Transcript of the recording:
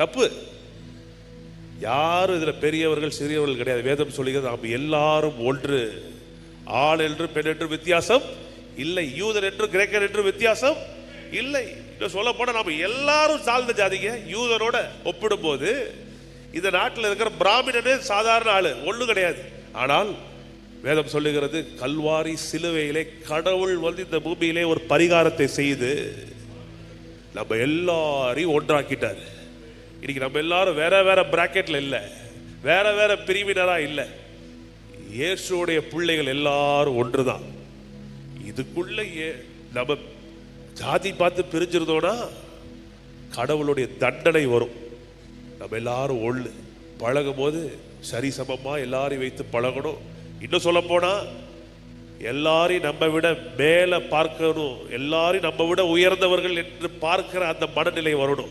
தப்பு. யாரும் இதில் பெரியவர்கள் சிறியவர்கள் கிடையாது. வேதம் சொல்லுகிறது நாம் எல்லாரும் ஒன்று. ஆள் என்று பெண் என்று வித்தியாசம் இல்லை. யூதர் என்று கிரேக்கர் என்று வித்தியாசம் இல்லை. இன்னும் சொல்ல போனா நம்ம எல்லாரும் சார்ந்த ஜாதிங்க. யூதரோட ஒப்பிடும்போது இந்த நாட்டில் இருக்கிற பிராமணனே சாதாரண ஆளு. ஒன்றும் கிடையாது. ஆனால் வேதம் சொல்லுகிறது கல்வாரி சிலுவையிலே கடவுள் வந்து இந்த பூமியிலே ஒரு பரிகாரத்தை செய்து நம்ம எல்லாரையும் ஒன்றாக்கிட்டார். இன்னைக்கு நம்ம எல்லாரும் வேற வேற பிராக்கெட்ல இல்லை. வேற வேற பிரிவினரா இல்லை. இயேசுடைய பிள்ளைகள் எல்லாரும் ஒன்றுதான். இதுக்குள்ளே ஏ- நம்ம ஜாதி பார்த்து பிரிஞ்சிருந்தோம்னா கடவுளுடைய தண்டனை வரும். நம்ம எல்லாரும் ஒன்று பழகும் போது சரிசமமா எல்லாரையும் வைத்து பழகணும். இன்னும் சொல்ல போனா எல்லாரையும் நம்ம விட மேல பார்க்கணும். எல்லாரையும் நம்ம விட உயர்ந்தவர்கள் என்று பார்க்கிற அந்த மனநிலை வரணும்.